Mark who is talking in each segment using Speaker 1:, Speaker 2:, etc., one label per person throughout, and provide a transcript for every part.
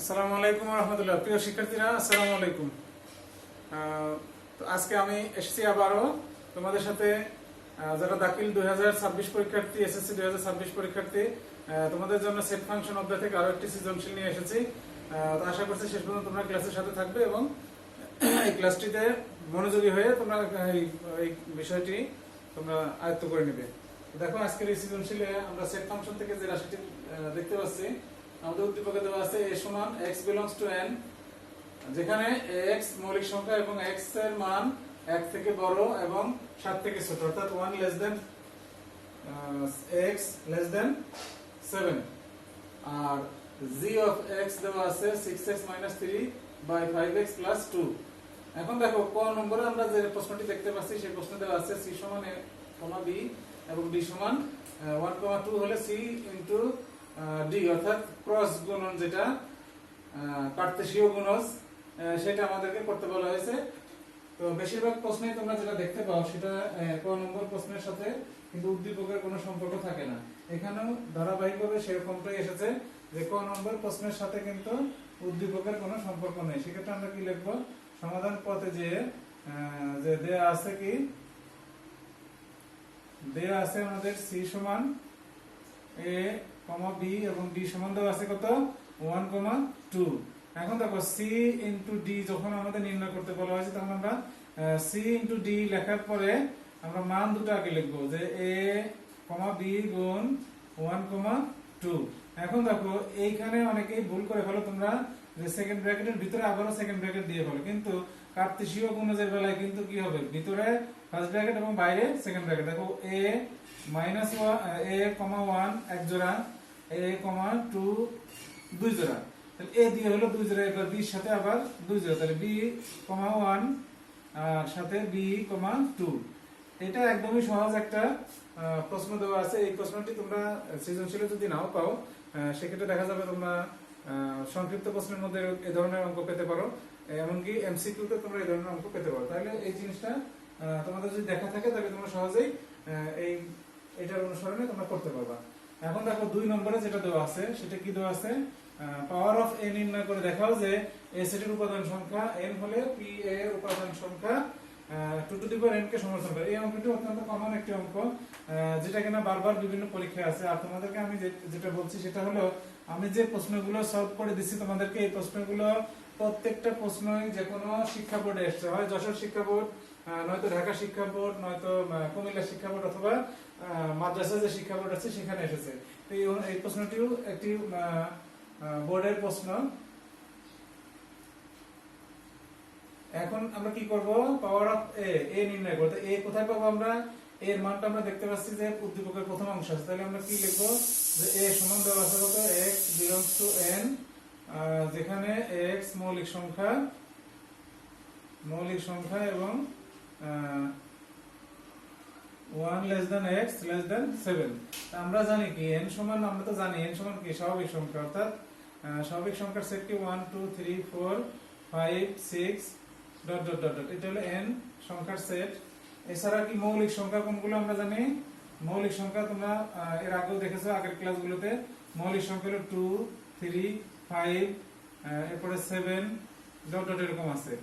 Speaker 1: আসসালামু আলাইকুম রহমতুল্লাহ। প্রিয় শিক্ষার্থীরা, আসসালামু আলাইকুম। তো আজকে আমি এসেছি আবারও তোমাদের সাথে যারা দাখিল দুই হাজার ছাব্বিশ পরীক্ষার্থী, এসএসসি দুই হাজার ছাব্বিশ পরীক্ষার্থী তোমাদের জন্য সেট ফাংশন অধ্যায় থেকে আরও একটি সৃজনশীল নিয়ে এসেছি। তো আশা করছি শেষ পর্যন্ত তোমরা ক্লাসের সাথে থাকবে এবং এই ক্লাসটিতে মনোযোগী হয়ে তোমরা এই বিষয়টি তোমরা আয়ত্ত করে নেবে। দেখো, আজকের এই সৃজনশীলে আমরা সেট ফাংশন থেকে যে রাশিটি দেখতে পাচ্ছি আমাদের উদ্দীপকে দেওয়া আছে a সমান x belongs to n যেখানে x মৌলিক সংখ্যা এবং x এর মান 1 থেকে বড় এবং 7 থেকে ছোট অর্থাৎ 1 less than uh, x less than 7 আর g of x দেওয়া আছে 6x 3 by 5x plus 2 এখন দেখো ক নম্বরে আমরা যে প্রশ্নটি দেখতে পাচ্ছি সেই প্রশ্ন দেওয়া আছে c সমান a, b এবং d সমান ওয়ান কমা টু হলে c ইন্টু ডি অর্থাৎ ক্রস গুণন যেটা গুণজ সেটা আমাদেরকে করতে বলা হয়েছে। তো বেশিরভাগ প্রশ্নেই তোমরা যেটা দেখতে পাও, সেটা ক নম্বর প্রশ্নের সাথে কিন্তু উদ্দীপকের কোনো সম্পর্ক থাকে না। এখানেও ধারাবাহিকভাবে সেরকমটাই এসেছে যে ক নম্বর প্রশ্নের সাথে কিন্তু উদ্দীপকের কোনো সম্পর্ক নেই। সেক্ষেত্রে আমরা কি লিখব? সমাধান পথে যে যে দেয়া আছে কি? দেয়া আছে আমাদের সি সমান এ কমা বি এবং ডি সমান দেওয়া আছে কত? ওয়ান কমা টু এখন দেখো সি ইন্টু ডি যখন আমাদের নির্ণয় করতে বলা হয়েছে, তখন আমরা সি ইন্টু ডি লেখার পরে আমরা মান দুটো আগে লিখব, যে এ কমা বি গুণ ওয়ান কমা টু এখন দেখো, এইখানে অনেকেই ভুল করে ফেলো তোমরা, যে সেকেন্ড ব্র্যাকেটের ভিতরে আবারও সেকেন্ড ব্র্যাকেট দিয়ে ফেলো। কিন্তু কার্তেশীয় গুণজের বেলায় কিন্তু কি হবে? ভিতরে ফার্স্ট ব্র্যাকেট এবং বাইরে সেকেন্ড ব্র্যাকেট দেখো A minus one A comma one এক জোড়া এ কমা টু দুই জোড়া। তাহলে এ দিয়ে হলো দুই জোড়া, এবার বির সাথে আবার দুই জোড়া। তাহলে বি ওয়ান সাথে বি টু। এটা একদমই সহজ একটা প্রশ্ন দেওয়া আছে। এই প্রশ্নটি তোমরা সৃজনশীলে যদি নাও পাও সেক্ষেত্রে দেখা যাবে তোমরা সংক্ষিপ্ত প্রশ্নের মধ্যে এই ধরনের অঙ্ক পেতে পারো। এমনকি এমসিকিউতে তোমরা এই ধরনের অঙ্ক পেতে পারো। তাহলে এই জিনিসটা তোমাদের যদি দেখা থাকে, তাহলে তোমরা সহজেই এই, এটার অনুসরণে তোমরা করতে পারবা। এখন দেখো দুই নম্বরে যেটা দেওয়া আছে, সেটা কি দেওয়া আছে? পাওয়ার অফ এ নির্ণয় করে দেখাও যে এ উপাদান সংখ্যা এন হলে পি এ এর উপাদান সংখ্যা সমর্থন করে। এই অত্যন্ত কমন একটি অঙ্ক যেটা কিনা বারবার বিভিন্ন পরীক্ষায় আছে। আর তোমাদেরকে আমি যেটা বলছি সেটা হলো, আমি যে করে তোমাদেরকে এই প্রশ্নগুলো প্রত্যেকটা প্রশ্নই যে কোনো শিক্ষা বোর্ডে এসছে। হয় যশোর শিক্ষা বোর্ড নয়তো ঢাকা শিক্ষা বোর্ড নয়তো কুমিল্লা শিক্ষা বোর্ড অথবা মাদ্রাসা যে শিক্ষা বোর্ড আছে সেখানে এসেছে। এই প্রশ্নটিও একটি বোর্ডের প্রশ্ন। এখন আমরা কি করব? পাওয়ার অফ এ এ নির্ণয় করতে। এ কোথায় পাবো আমরা? এর মানটা আমরা দেখতে পাচ্ছি যে উদ্দীপকের প্রথম অংশ আছে। তাহলে আমরা কি লিখব? যে এ সমান দেওয়া আছে কত? Belongs to n আহ, যেখানে x মৌলিক সংখ্যা মৌলিক সংখ্যা এবং one less than X less than seven আমরা জানি কি এন সমান, আমরা তো জানি এন সমান কি? স্বাভাবিক সংখ্যা, অর্থাৎ স্বাভাবিক সংখ্যার সেট কি? One two three four five six dot dot dot dot এটা হলো এন সংখ্যার সেট এছাড়া কি মৌলিক সংখ্যা কোনগুলো আমরা জানি? মৌলিক সংখ্যা তোমরা এর আগেও দেখেছ, আগের ক্লাসগুলোতে মৌলিক সংখ্যা হলো টু থ্রি ফাইভ এরপরে সেভেন ডট ডট এরকম আছে।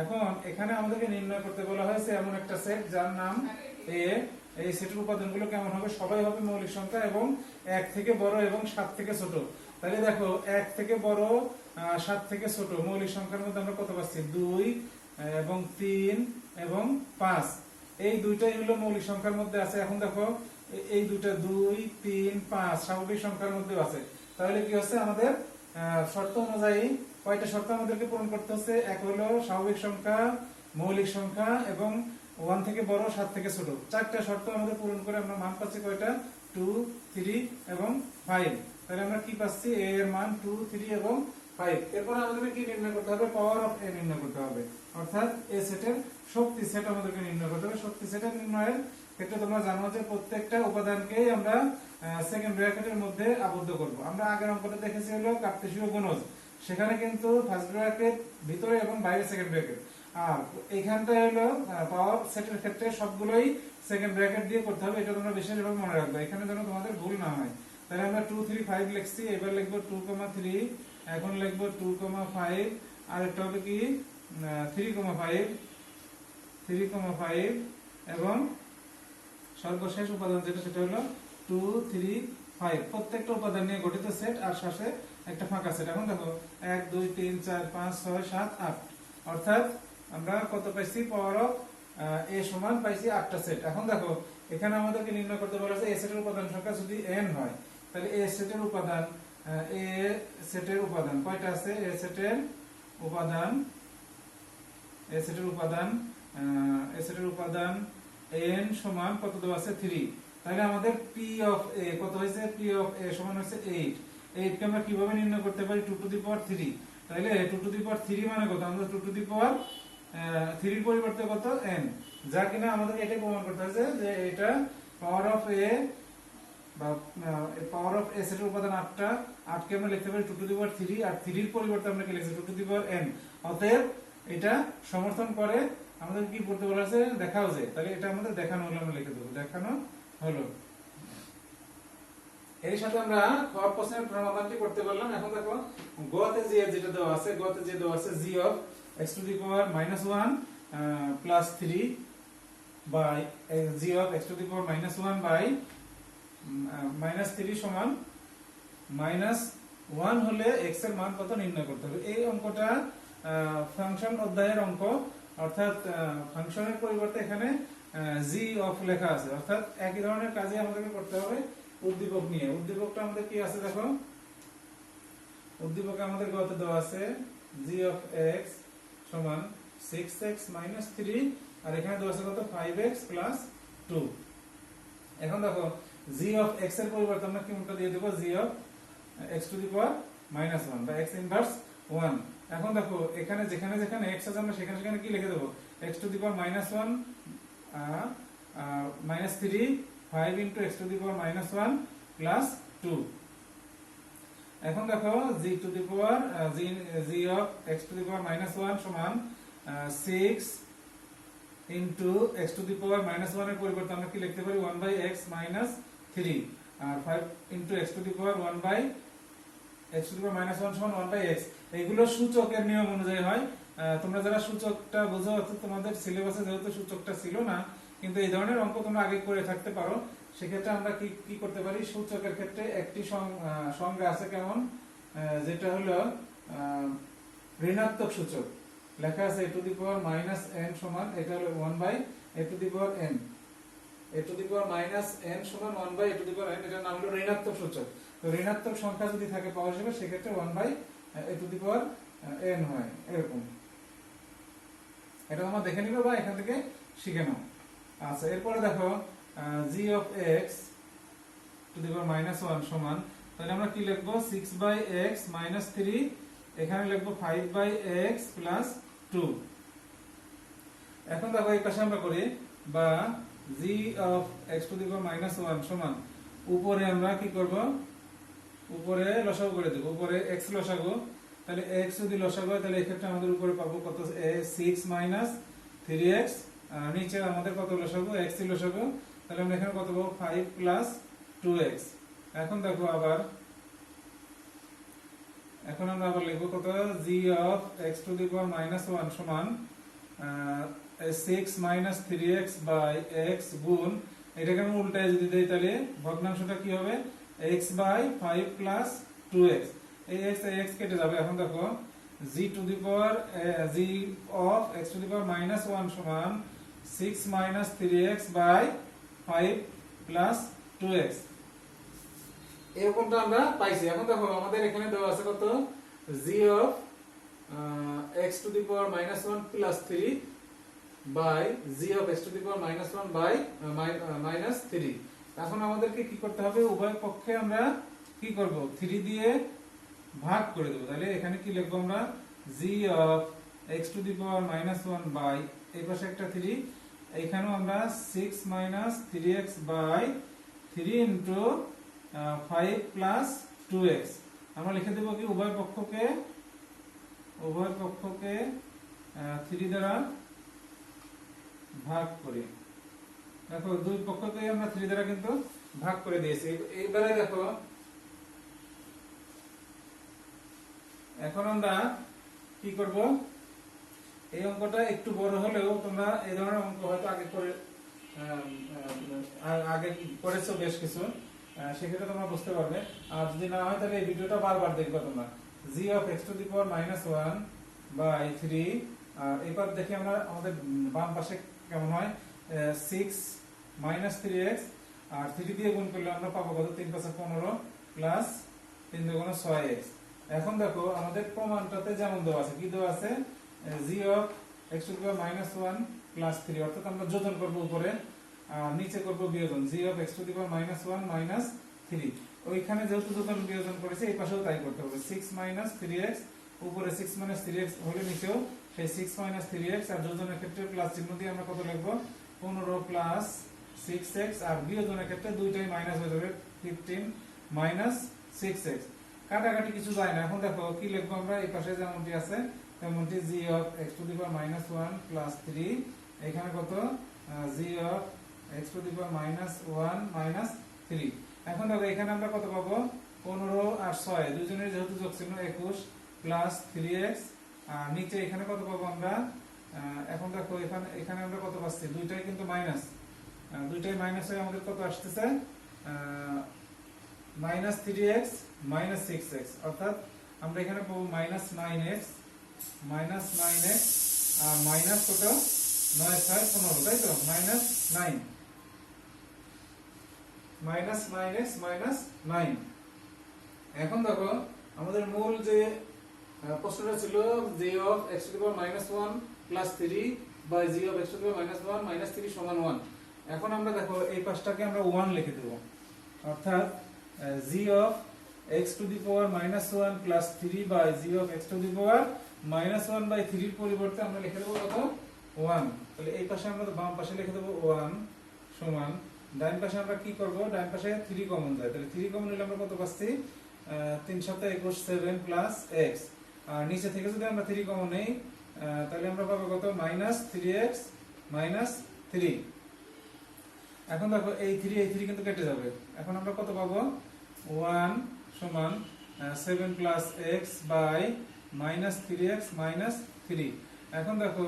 Speaker 1: এখন এখানে আমাদেরকে নির্ণয় করতে বলা হয়েছে এমন একটা সেট যার নাম এ এই সেটের উপাদানগুলো কেমন হবে? সবাই হবে মৌলিক সংখ্যা এবং এক থেকে বড় এবং সাত থেকে ছোট। তাহলে দেখো, এক থেকে বড় সাত থেকে ছোট, মৌলিক সংখ্যার মধ্যে আমরা কত পাচ্ছি? দুই এবং তিন, এবং পাঁচ। এই দুইটাই হলো মৌলিক সংখ্যার মধ্যে আছে। এখন দেখো, এই দুইটা দুই, তিন, পাঁচ, স্বাভাবিক সংখ্যার মধ্যে আছে। তাহলে কি হচ্ছে? আমাদের শর্ত অনুযায়ী কয়টা শর্ত আমাদেরকে পূরণ করতে হচ্ছে। এক হলো স্বাভাবিক সংখ্যা, মৌলিক সংখ্যা এবং ওয়ান থেকে বড়, সাত থেকে ছোট। চারটা শর্ত আমাদের পূরণ করে আমরা মান পাচ্ছি কয়টা? টু থ্রি এবং ফাইভ তাহলে আমরা কি পাচ্ছি? এ এর মান টু থ্রি এবং ফাইভ এরপর আমাদেরকে কি নির্ণয় করতে হবে? পাওয়ার অফ এ নির্ণয় করতে হবে। অর্থাৎ এ সেটের শক্তি সেট আমাদেরকে নির্ণয় করতে হবে। শক্তি সেটের নির্ণয়ের ক্ষেত্রে তোমরা জানো যে প্রত্যেকটা উপাদানকেই আমরা সেকেন্ড ব্র্যাকেটের মধ্যে আবদ্ধ করব। আমরা আগের অঙ্কটা দেখেছি হলো কার্তেশীয় গুণজ। সেখানে কিন্তু ফার্স্ট ব্র্যাকেট ভিতরে এবং বাইরে সেকেন্ড ব্র্যাকেট আর এইখানটা হলো পাওয়ার সেটের ক্ষেত্রে সবগুলোই সেকেন্ড ব্র্যাকেট দিয়ে করতে হবে, এটা তোমরা বিশেষভাবে মনে রাখবে। এখানে যেন তোমাদের ভুল না হয়। তাহলে আমরা টু থ্রি ফাইভ লিখছি, এবার লিখব টু কমা থ্রি এখন লিখব টু কমা ফাইভ আর একটা হবে কি three comma five three comma five এবং সর্বশেষ উপাদান যেটা, সেটা হলো টু থ্রি ফাইভ প্রত্যেকটা উপাদান নিয়ে গঠিত সেট আর একটা ফাঁকা সেট। এখন দেখো, এক, দুই, তিন, চার, পাঁচ, ছয়, সাত, আট। অর্থাৎ আমরা কত পাইছি? পাওয়ার অফ এ সমান পাইছি আটটা সেট। এখন দেখো, এখানে আমাদেরকে নির্ণয় করতে বলা এ সেটের উপাদান সংখ্যা যদি এন হয়, তাহলে এ সেটের উপাদান এ সেটের উপাদান কয়টা আছে? এ সেটের উপাদান এ সেটের উপাদান এ সেটের উপাদান এন সমান কত দেওয়া আছে? 3 তাহলে আমাদের পি অফ এ কত হয়েছে? পি অফ এ সমান হচ্ছে 8 8 কে আমরা কীভাবে নির্ণয় করতে পারি? 2 টু দি পাওয়ার 3 তাহলে 2 টু দি পাওয়ার 3 মানে কত? আমরা 2 টু দি পাওয়ার 3 এর পরিবর্তে কত? n. যা কিনা আমাদের এটা প্রমাণ করতে হবে যে এটা পাওয়ার অফ এ বা পাওয়ার অফ এ সেটের উপাদান 8টা 8 কে আমরা লিখতে পারি 2 টু দি পাওয়ার 3 আর 3 এর পরিবর্তে আমরা কি লিখছি? 2 টু দি পাওয়ার n. অতএব এটা সমর্থন করে আমাদের কি পড়তে বলা আছে দেখাও যে। তাহলে এটা আমাদের দেখানো হলো আমরা লিখে দেবো। দেখানো হলো। এর সাথে আমরা খ প্রশ্নের সমাধানটি করতে পারলাম। এখন দেখো যেটা দেওয়া আছে যে দেওয়া আছে g of two the power minus one plus three by g of two the power minus one by minus three সমান মাইনাস ওয়ান হলে এর মান কত নির্ণয় করতে হবে? এই অঙ্কটা ফাংশন অধ্যায়ের অঙ্ক, অর্থাৎ ফাংশনের পরিবর্তে এখানে জি অফ লেখা আছে। অর্থাৎ একই ধরনের কাজে আমাদেরকে করতে হবে উদ্দীপক নিয়ে। উদ্দীপকটা আমাদের কি আছে দেখো? উদ্দীপকে আমাদের কত দেওয়া আছে? জি অফ এক্স সমান সিক্স এক্স মাইনাস থ্রি আর এখানে দেওয়া আছে কত? ফাইভ এক্স প্লাস টু এখন দেখো জি অফ এক্সের পরিবর্তে আমরা কি মুখটা দিয়ে দেবো? G of x to the power minus one বা এক্স ইনভার্স ওয়ান এখন দেখো, এখানে যেখানে যেখানে এক্স আছে আমরা সেখানে সেখানে কি লিখে দেবো? X to the power minus one minus three five into x to the power minus one plus two এখন দেখো g to the power g g of x to the power minus one সমান six into x to the power minus ওয়ানের পরিবর্তে আমরা কি লিখতে পারি? One by x minus three R five into x to the power one by x to the power minus one সমান one by x এগুলো সূচকের নিয়ম অনুযায়ী হয়। তোমরা যারা সূচকটা বোঝো, অর্থাৎ তোমাদের সিলেবাসে যেহেতু সূচকটা ছিল না, কিন্তু এই ধরনের অঙ্ক তোমরা আগে করে থাকতে পারো। সেক্ষেত্রে আমরা কি কি করতে পারি? সূচকের ক্ষেত্রে একটি সংজ্ঞা আছে কেমন? যেটা হলো ঋণাত্মক সূচক। লেখা আছে a to the power minus n সমান, এটা হলো one by a to the power n. A to the power minus n সমান one by a to the power n, এটার নাম হলো ঋণাত্মক সূচক। তো ঋণাত্মক সংখ্যা যদি থাকে পাওয়া হিসেবে, সেক্ষেত্রে one by a to the power n হয়, এরকম। এটা তোমরা দেখে নিবে বা এখান থেকে শিখে নাও আচ্ছা এরপরে দেখো g of x to the power minus one সমান, তাহলে আমরা কি লিখব? Six by x minus three এখানে লিখব five by x plus two এখন দেখো, এই পাশে আমরা করি, বা g of x to the power minus one সমান, উপরে আমরা কি করব? উপরে লসাগু করে দেবো, উপরে এক্স লসাগু তাহলে এক্স যদি লসাগু হয়, তাহলে এক্ষেত্রে আমাদের উপরে পাবো কত? সিক্স মাইনাস থ্রি এক্স নিচে আমাদের কত লসাগু? এক্স লসাগু। তাহলে আমরা এখানে কত পাবো? ফাইভ প্লাস টু এক্স এখন দেখো আবার, এখন আমরা আবার লিখব কত? G of x to the power minus one সমান six minus three x by x গুণ, এটাকে আমি উল্টায় যদি দিই, তাহলে ভগ্নাংশটা কি হবে? X by five plus two x এই কেটে যাবে। এখন দেখো g to the power of x to the power সমান এক্স টু আমরা পাইছি। এখন দেখো, আমাদের এখানে দেওয়া আছে কত? Of to the power minus one plus three by g of x to the power minus one by minus three এখন আমাদেরকে কি করতে হবে? উভয় পক্ষে আমরা কি করব? থ্রি দিয়ে ভাগ করে দেবো। তাহলে এখানে কি লিখব আমরা? G of x to the power minus one by এই পাশে একটা থ্রি এখানেও আমরা six minus three x by three into five plus two x আমরা লিখে দেবো কি? উভয় পক্ষকে উভয় পক্ষকে থ্রি দ্বারা ভাগ করি। দেখো, দুই পক্ষকে আমরা থ্রি দ্বারা কিন্তু ভাগ করে দিয়েছি। এইবারে দেখো এখন আমরা কি করব? এই অঙ্কটা একটু বড় হলেও তোমরা এই ধরনের অঙ্ক হয়তো আগে করে আগে করেছ বেশ কিছু। সেক্ষেত্রে তোমরা বুঝতে পারবে। আর যদি না হয়, তাহলে এই ভিডিওটা বারবার দেখবে তোমরা। G of x to the power minus one by three আর এবার দেখি আমরা আমাদের বাম পাশে কেমন হয়। সিক্স মাইনাস থ্রি এক্স আর থ্রি দিয়ে গুণ করলে আমরা পাবো কত? তিন পাঁচে পনেরো প্লাস তিন দুগুণ ছয় এক্স এখন দেখো, আমাদের প্রমাণটাতে যেমন দেওয়া আছে, কি দেওয়া আছে? G of x to power minus one plus three অর্থাৎ আমরা যোজন করব উপরে, আর নিচে করব বিয়োজন g of x to power minus one minus three ওইখানে যেহেতু যোজন বিয়োজন করেছে, এই পাশেও তাই করতে হবে। সিক্স মাইনাস থ্রি এক্স উপরে সিক্স মাইনাস থ্রি এক্স হলে নিচেও সেই সিক্স মাইনাস থ্রি এক্স আর যোজনের ক্ষেত্রে প্লাস চিহ্ন দিয়ে আমরা কত লিখব? পনেরো প্লাস সিক্স এক্স আর বিয়োজনের ক্ষেত্রে দুইটাই মাইনাস হয়ে যাবে ফিফটিন মাইনাস সিক্স এক্স কাটাকাটি কিছু যায় না। এখন দেখো কি লিখব আমরা? এই পাশে যেমনটি আছে, তেমনটি g of x to the power minus one plus three এখানে কত? G of x to the power minus one minus three এখন দেখো, এখানে আমরা কত পাবো? পনেরো আর ছয়। দুজনের যেহেতু যোগ ছিল একুশ প্লাস থ্রি এক্স আর নিচে এখানে কত পাবো আমরা? এখন দেখো, এখানে এখানে আমরা কত পাচ্ছি? দুইটাই কিন্তু মাইনাস দুইটাই মাইনাস হয়ে আমাদের কত আসতেছে? Minus three x minus six x অর্থাৎ আমরা এখানে পাবো minus nine x minus nine x আর মাইনাস কত? নয় ছয় পনেরো, তাই তো? Minus nine minus nine x minus nine এখন দেখো, আমাদের মূল যে প্রশ্নটা ছিল g of x to power minus one plus three by g of x to power minus one minus three সমান ওয়ান এখন আমরা দেখো, এই পাশটাকে আমরা ওয়ান লিখে দেবো। অর্থাৎ g of x to the power minus one plus three by g of x to the power minus one by থ্রির পরিবর্তে আমরা লিখে দেবো কত? ওয়ান তাহলে এই পাশে আমরা বাম পাশে লিখে দেবো ওয়ান সমান। ডান পাশে আমরা কি করব? ডান পাশে থ্রি কমন যায়। তাহলে থ্রি কমন নিলে আমরা কত পাচ্ছি? আহ, তিন সাথে একুশ সেভেন প্লাস এক্স আর নিচে থেকে যদি আমরা থ্রি কমন নেই তাহলে আমরা পাবো কত? Minus three x minus three এখন দেখো, এই থ্রি এই থ্রি কিন্তু কেটে যাবে। এখন আমরা কত পাবো? ওয়ান সমান seven plus x by minus three x minus three এখন দেখো,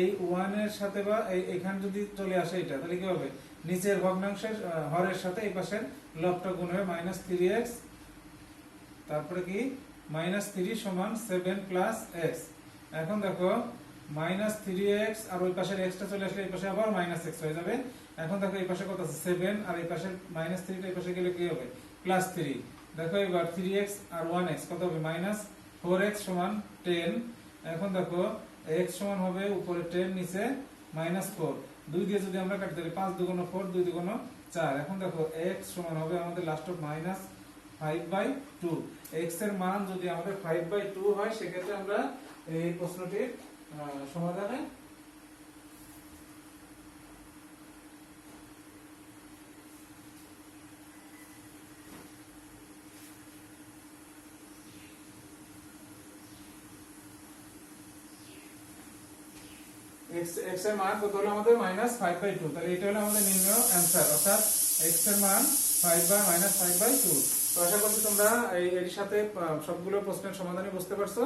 Speaker 1: এই ওয়ানের সাথে বা এখানে যদি চলে আসে এটা, তাহলে কি হবে? নিচের ভগ্নাংশের হরের সাথে এই পাশের লবটা গুণ হবে মাইনাস থ্রি এক্স তারপরে কি? মাইনাস থ্রি সমান সেভেন প্লাস এক্স এখন দেখো মাইনাস থ্রি এক্স আর ওই পাশের এক্সটা চলে আসলে এই পাশে আবার মাইনাস এক্স হয়ে যাবে। এখন দেখো এই পাশে কত আছে? সেভেন আর এই পাশে মাইনাস থ্রিটা এই পাশে গেলে কি হবে? প্লাস থ্রি দেখো এবার থ্রি এক্স আর ওয়ান এক্স কত হবে? মাইনাস ফোর এক্স সমান টেন এখন দেখো এক্স সমান হবে উপরে টেন নিচে মাইনাস ফোর দুই দিয়ে যদি আমরা কাটতে পারি পাঁচ দুগুণ ফোর দুই দুগুণ চার। এখন দেখো এক্স সমান হবে আমাদের last of minus five by two এক্সের মান যদি আমাদের ফাইভ বাই টু হয়, সেক্ষেত্রে আমরা এই প্রশ্নটির সমাধানে x এর মান কত হলো আমাদের? মাইনাস ফাইভ বাই টু তাহলে এটা হলো আমাদের নির্ণয় অ্যান্সার অর্থাৎ x এর মান five by minus five by two তো আশা করছি তোমরা এই, এর সাথে সবগুলো প্রশ্নের সমাধানই বুঝতে পারছ।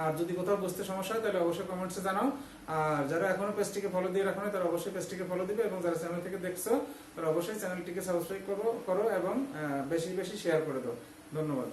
Speaker 1: আর যদি কোথাও বুঝতে সমস্যা হয়, তাহলে অবশ্যই কমেন্টসে জানাও। আর যারা এখনও পেজটিকে ফলো দিয়ে রাখো তারা অবশ্যই পেজটিকে ফলো দিবে এবং যারা চ্যানেল থেকে দেখছ, তারা অবশ্যই চ্যানেলটিকে সাবস্ক্রাইব করো করো এবং বেশি বেশি শেয়ার করে দাও। ধন্যবাদ।